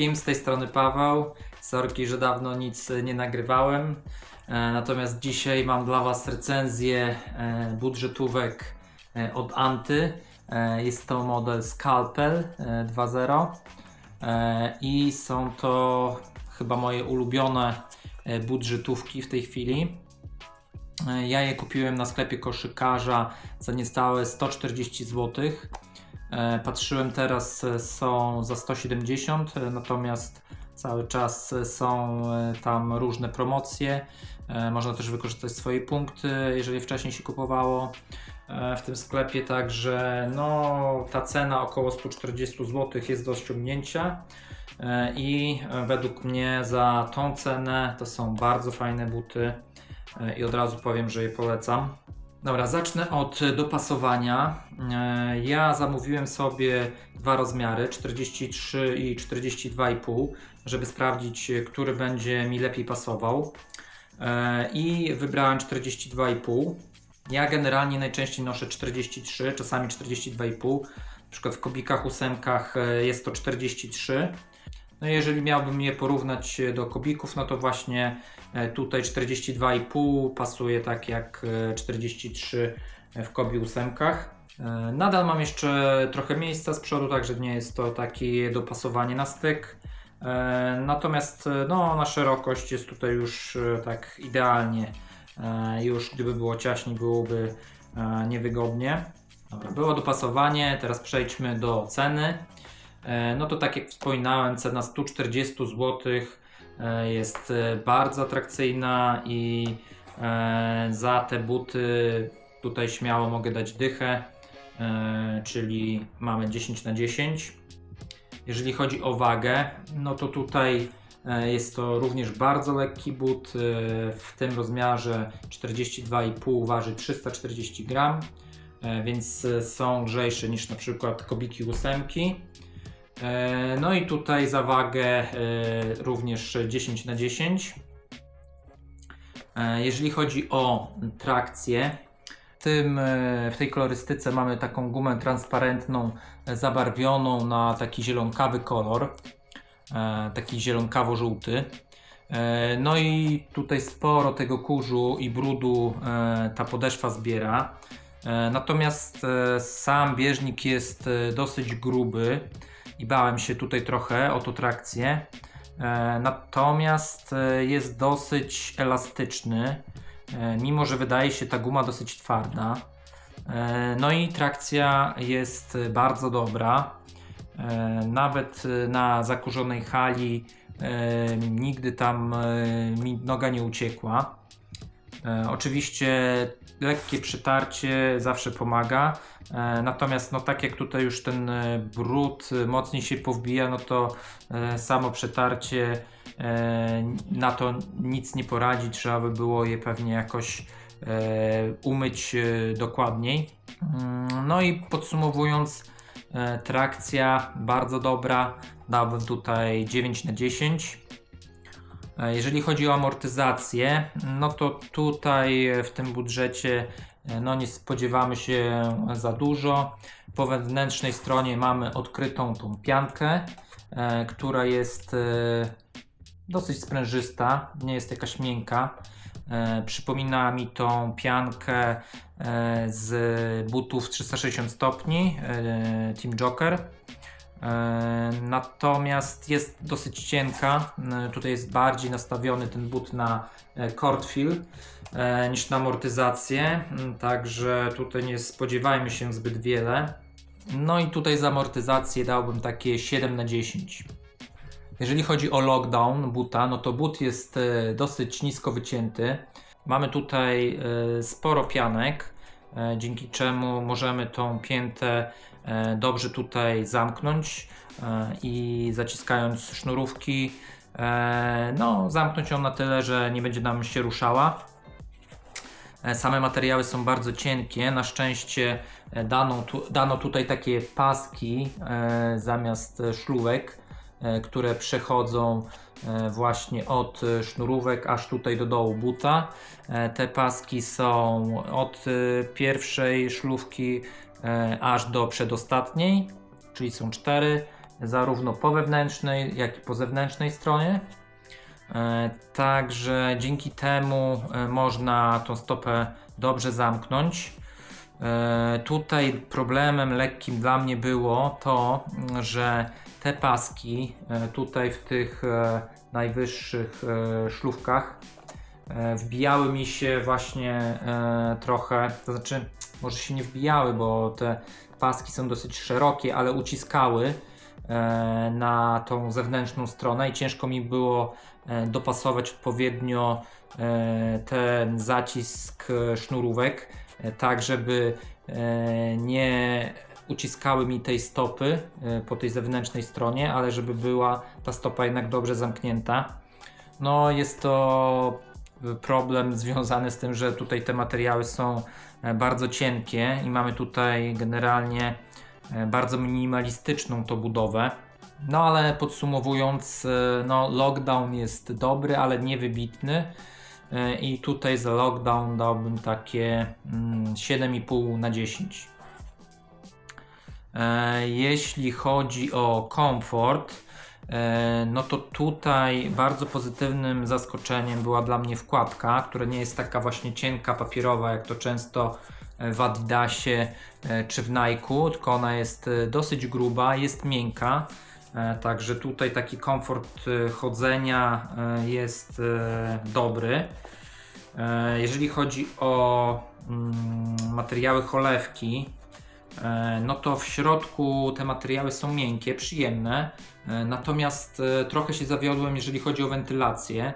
Wszystkim, z tej strony Paweł. Sorki, że dawno nic nie nagrywałem. E, Natomiast dzisiaj mam dla Was recenzję e, budżetówek e, od Anty. E, Jest to model Scalpel e, 2.0 E, i są to chyba moje ulubione e, budżetówki w tej chwili. E, Ja je kupiłem na sklepie koszykarza za niecałe 140 zł. E, Patrzyłem teraz e, są za 170, e, natomiast cały czas są tam różne promocje. Można też wykorzystać swoje punkty, jeżeli wcześniej się kupowało w tym sklepie, także no, ta cena około 140 zł jest do osiągnięcia E, i według mnie za tą cenę to są bardzo fajne buty i od razu powiem, że je polecam. Dobra, zacznę od dopasowania. E, Ja zamówiłem sobie dwa rozmiary 43 i 42,5, żeby sprawdzić, e, który będzie mi lepiej pasował. E, I wybrałem 42,5. Ja generalnie najczęściej noszę 43, czasami 42,5. Na przykład w kobikach, ósemkach e, jest to 43. No jeżeli miałbym je porównać e, do kobików, no to właśnie e, tutaj 42,5 pasuje tak jak e, 43 w kobi ósemkach. E, Nadal mam jeszcze trochę miejsca z przodu, także nie jest to takie dopasowanie na styk. E, Natomiast e, no, na szerokość jest tutaj już e, tak idealnie. E, Już gdyby było ciaśniej, byłoby e, niewygodnie. Dobra, było dopasowanie, teraz przejdźmy do ceny. E, No to tak jak wspominałem, cena 140 zł e, jest e, bardzo atrakcyjna i za te buty tutaj śmiało mogę dać dychę, czyli mamy 10 na 10. Jeżeli chodzi o wagę, no to tutaj jest to również bardzo lekki but. W tym rozmiarze 42,5 waży 340 gram, więc są lżejsze niż na przykład kobiki ósemki. E, No i tutaj za wagę e, również 10 na 10. E, Jeżeli chodzi o trakcję, w, w tej kolorystyce mamy taką gumę transparentną, zabarwioną na taki zielonkawy kolor, taki zielonkawo-żółty. No i tutaj sporo tego kurzu i brudu ta podeszwa zbiera. Natomiast sam bieżnik jest dosyć gruby i bałem się tutaj trochę o tą trakcję. E, Natomiast e, jest dosyć elastyczny, e, mimo że wydaje się ta guma dosyć twarda. No i trakcja jest bardzo dobra. Nawet na zakurzonej hali nigdy tam mi noga nie uciekła. Oczywiście lekkie przytarcie zawsze pomaga, e, natomiast no tak jak tutaj już ten e, brud e, mocniej się powbija, no to samo przetarcie na to nic nie poradzi, trzeba by było je pewnie jakoś umyć dokładniej. Mm, No i podsumowując, trakcja bardzo dobra, dałbym tutaj 9 na 10. E, Jeżeli chodzi o amortyzację, no to tutaj w tym budżecie e, no nie spodziewamy się za dużo. Po wewnętrznej stronie mamy odkrytą tą piankę, e, która jest dosyć sprężysta, nie jest jakaś miękka. Przypomina mi tą piankę z butów 360 stopni Team Joker. E, Natomiast jest dosyć cienka. E, Tutaj jest bardziej nastawiony ten but na e, cord fill e, niż na amortyzację. Mm, Także tutaj nie spodziewajmy się zbyt wiele. No i tutaj za amortyzację dałbym takie 7 na 10. Jeżeli chodzi o lockdown buta, no to but jest dosyć nisko wycięty. Mamy tutaj sporo pianek, dzięki czemu możemy tą piętę dobrze tutaj zamknąć e, i zaciskając sznurówki, e, no zamknąć ją na tyle, że nie będzie nam się ruszała. E, Same materiały są bardzo cienkie. Na szczęście e, dano, tu, dano tutaj takie paski e, zamiast e, szlówek, e, które przechodzą e, właśnie od e, sznurówek aż tutaj do dołu buta. E, Te paski są od e, pierwszej szlówki e, aż do przedostatniej, czyli są cztery. zarówno po wewnętrznej, jak i po zewnętrznej stronie. E, Także dzięki temu e, można tą stopę dobrze zamknąć. E, Tutaj problemem lekkim dla mnie było to, że te paski e, tutaj w tych e, najwyższych e, szlówkach e, wbijały mi się właśnie e, trochę, to znaczy może się nie wbijały, bo te paski są dosyć szerokie, ale uciskały e, na tą zewnętrzną stronę i ciężko mi było e, dopasować odpowiednio e, ten zacisk sznurówek, tak żeby nie uciskały mi tej stopy po tej zewnętrznej stronie, ale żeby była ta stopa jednak dobrze zamknięta. No jest to problem związany z tym, że tutaj te materiały są e, bardzo cienkie i mamy tutaj generalnie e, bardzo minimalistyczną to budowę. No ale podsumowując, e, no lockdown jest dobry, ale niewybitny. I tutaj za lockdown dałbym takie mm, 7,5 na 10. E, Jeśli chodzi o komfort, no to tutaj bardzo pozytywnym zaskoczeniem była dla mnie wkładka, która nie jest taka właśnie cienka, papierowa, jak to często e, w Adidasie e, czy w Nike'u, tylko ona jest e, dosyć gruba, jest miękka. E, Także tutaj taki komfort e, chodzenia e, jest e, dobry. E, Jeżeli chodzi o mm, materiały cholewki, e, no to w środku te materiały są miękkie, przyjemne, e, natomiast e, trochę się zawiodłem, jeżeli chodzi o wentylację.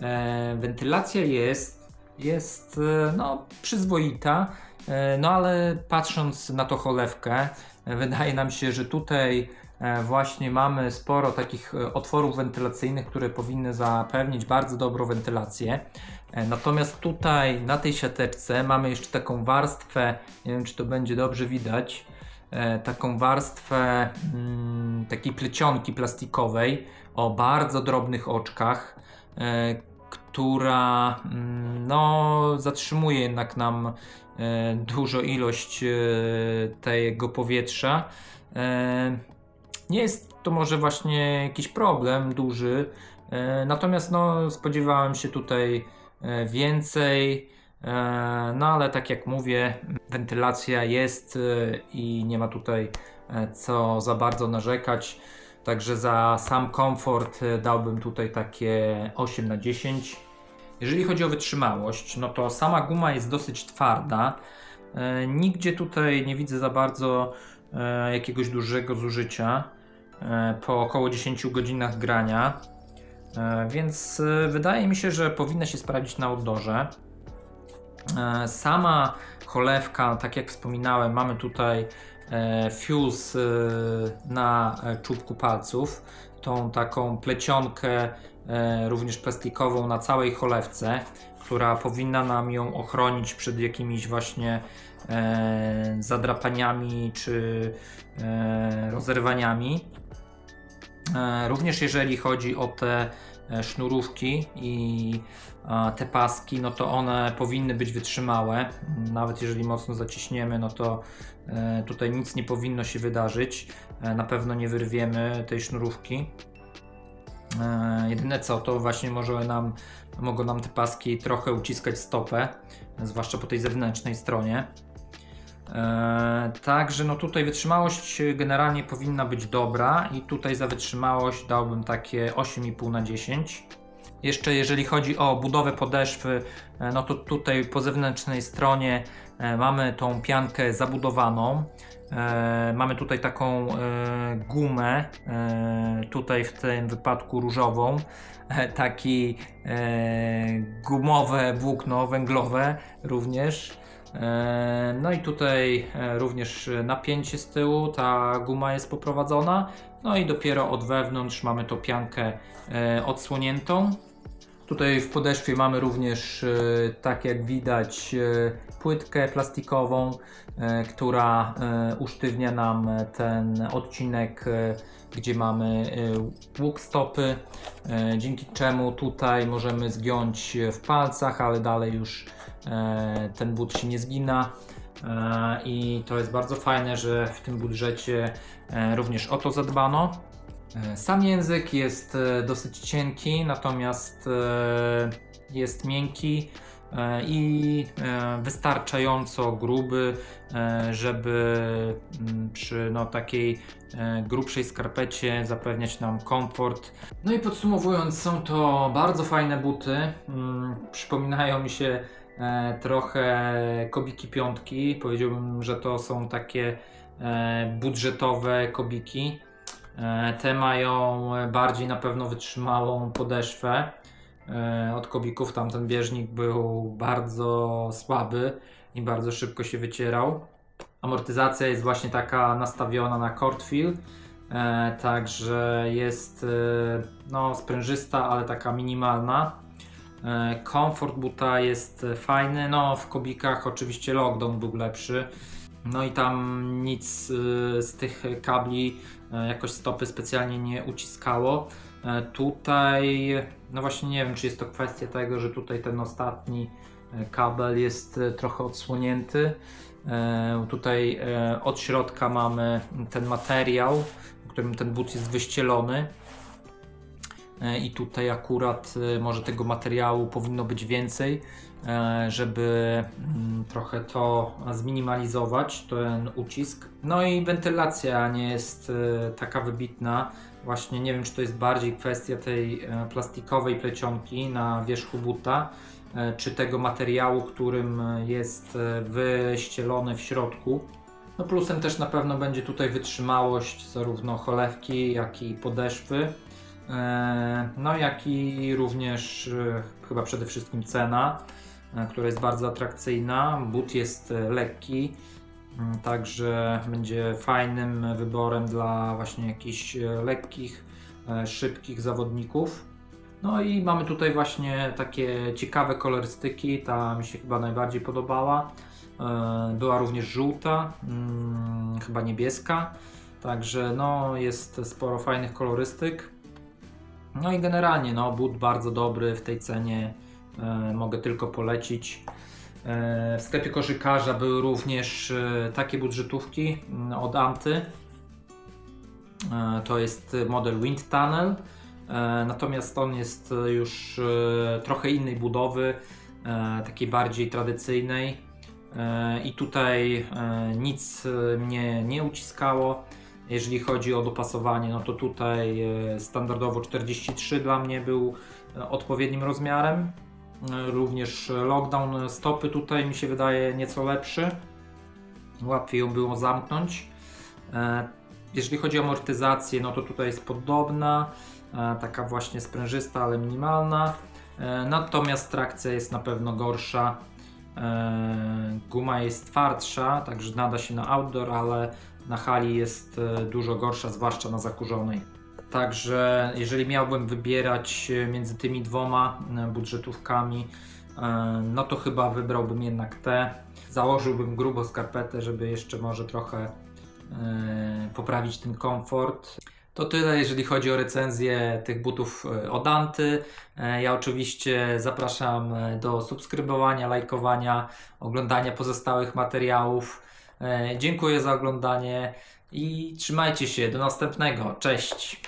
E, Wentylacja jest, jest e, no, przyzwoita, e, no ale patrząc na to cholewkę, e, wydaje nam się, że tutaj e, właśnie mamy sporo takich e, otworów wentylacyjnych, które powinny zapewnić bardzo dobrą wentylację. E, Natomiast tutaj na tej siateczce mamy jeszcze taką warstwę, nie wiem czy to będzie dobrze widać, e, taką warstwę mm, takiej plecionki plastikowej o bardzo drobnych oczkach, e, która mm, no, zatrzymuje jednak nam dużo ilość tego powietrza. Nie jest to może właśnie jakiś problem duży, natomiast no, spodziewałem się tutaj więcej. E, No ale tak jak mówię, wentylacja jest e, i nie ma tutaj e, co za bardzo narzekać. Także za sam komfort e, dałbym tutaj takie 8 na 10. Jeżeli chodzi o wytrzymałość, no to sama guma jest dosyć twarda. E, Nigdzie tutaj nie widzę za bardzo e, jakiegoś dużego zużycia e, po około 10 godzinach grania. E, Więc e, wydaje mi się, że powinna się sprawdzić na outdoorze. E, Sama cholewka, tak jak wspominałem, mamy tutaj fuse na czubku palców, tą taką plecionkę również plastikową na całej cholewce, która powinna nam ją ochronić przed jakimiś właśnie zadrapaniami czy rozerwaniami. E, Również jeżeli chodzi o te e, sznurówki i a, te paski, no to one powinny być wytrzymałe. Nawet jeżeli mocno zaciśniemy, no to e, tutaj nic nie powinno się wydarzyć. E, Na pewno nie wyrwiemy tej sznurówki. E, Jedyne co, to właśnie może nam, mogą nam te paski trochę uciskać stopę, zwłaszcza po tej zewnętrznej stronie. E, Także no tutaj wytrzymałość generalnie powinna być dobra i tutaj za wytrzymałość dałbym takie 8,5 na 10. Jeszcze jeżeli chodzi o budowę podeszwy, e, no to tutaj po zewnętrznej stronie e, mamy tą piankę zabudowaną. Mamy tutaj taką gumę, tutaj w tym wypadku różową, taki gumowe włókno węglowe również. E, No i tutaj e, również napięcie z tyłu, ta guma jest poprowadzona. No i dopiero od wewnątrz mamy tą piankę e, odsłoniętą. Tutaj w podeszwie mamy również, tak jak widać, płytkę plastikową, e, która e, usztywnia nam ten odcinek, e, gdzie mamy łuk stopy, dzięki czemu tutaj możemy zgiąć w palcach, ale dalej już ten but się nie zgina. I to jest bardzo fajne, że w tym budżecie również o to zadbano. Sam język jest dosyć cienki, natomiast jest miękki i e, wystarczająco gruby, e, żeby mm, przy no, takiej e, grubszej skarpecie zapewniać nam komfort. No i podsumowując, są to bardzo fajne buty. Mm, Przypominają mi się e, trochę kobiki piątki. Powiedziałbym, że to są takie e, budżetowe kobiki. E, Te mają bardziej na pewno wytrzymałą podeszwę e, od kobików. Tamten bieżnik był bardzo słaby i bardzo szybko się wycierał. Amortyzacja jest właśnie taka nastawiona na Cortfield, e, także jest e, no, sprężysta, ale taka minimalna. E, Komfort buta jest e, fajny, no w kobikach oczywiście lockdown był lepszy. No i tam nic z tych kabli e, jakoś stopy specjalnie nie uciskało. E, Tutaj, no właśnie nie wiem, czy jest to kwestia tego, że tutaj ten ostatni e, kabel jest e, trochę odsłonięty. Tutaj od środka mamy ten materiał, którym ten but jest wyścielony. E, I tutaj akurat e, może tego materiału powinno być więcej, e, żeby mm, trochę to zminimalizować, ten ucisk. No i wentylacja nie jest taka wybitna. Właśnie nie wiem, czy to jest bardziej kwestia tej plastikowej plecionki na wierzchu buta, czy tego materiału, którym jest wyścielony w środku. No plusem też na pewno będzie tutaj wytrzymałość zarówno cholewki, jak i podeszwy. E, No, jak i również e, chyba przede wszystkim cena, e, która jest bardzo atrakcyjna. But jest lekki, mm, także będzie fajnym wyborem dla właśnie jakichś lekkich, szybkich zawodników. No i mamy tutaj właśnie takie ciekawe kolorystyki, ta mi się chyba najbardziej podobała. Była również żółta, mm, chyba niebieska, także no jest sporo fajnych kolorystyk. No i generalnie, no, but bardzo dobry w tej cenie, e, mogę tylko polecić. E, w sklepie koszykarza były również e, takie budżetówki mm, od Anty. E, to jest model Wind Tunnel, e, natomiast on jest e, już e, trochę innej budowy, e, takiej bardziej tradycyjnej. E, I tutaj e, nic e, mnie nie uciskało. Jeżeli chodzi o dopasowanie, no to tutaj e, standardowo 43 dla mnie był e, odpowiednim rozmiarem. E, Również lockdown stopy tutaj mi się wydaje nieco lepszy. Łatwiej ją było zamknąć. Jeżeli chodzi o amortyzację, no to tutaj jest podobna, taka właśnie sprężysta, ale minimalna. Natomiast trakcja jest na pewno gorsza. Guma jest twardsza, także nada się na outdoor, ale na hali jest e, dużo gorsza, zwłaszcza na zakurzonej. Także jeżeli miałbym wybierać e, między tymi dwoma e, budżetówkami, no to chyba wybrałbym jednak te. Założyłbym grubo skarpetę, żeby jeszcze może trochę poprawić ten komfort. To tyle, jeżeli chodzi o recenzję tych butów od Anty. Ja oczywiście zapraszam do subskrybowania, lajkowania, oglądania pozostałych materiałów. E, Dziękuję za oglądanie i trzymajcie się. Do następnego. Cześć.